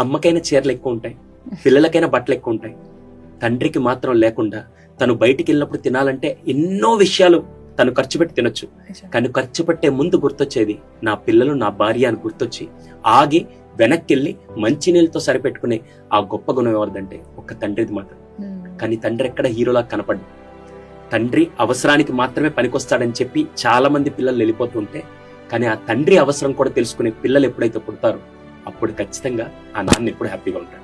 అమ్మకైనా చీరలు ఎక్కువ ఉంటాయి పిల్లలకైనా బట్టలు ఎక్కువ ఉంటాయి. తండ్రికి మాత్రం లేకుండా తను బయటికి వెళ్ళినప్పుడు తినాలంటే ఎన్నో విషయాలు తను ఖర్చు పెట్టి తినొచ్చు. కానీ ఖర్చు పెట్టే ముందు గుర్తొచ్చేది నా పిల్లలు నా భార్య అని గుర్తొచ్చి ఆగి వెనక్కి వెళ్ళి మంచినీళ్ళతో సరిపెట్టుకునే ఆ గొప్ప గుణం ఎవరిదంటే ఒక తండ్రిది మాత్రం. కానీ తండ్రి ఎక్కడ హీరోలా కనపడ్డు. తండ్రి అవసరానికి మాత్రమే పనికొస్తాడని చెప్పి చాలా మంది పిల్లలు వెళ్ళిపోతుంటే కానీ ఆ తండ్రి అవసరం కూడా తెలుసుకునే పిల్లలు ఎప్పుడైతే పుడతారో అప్పుడు ఖచ్చితంగా ఆ నాన్న ఎప్పుడు హ్యాపీగా ఉంటాడు.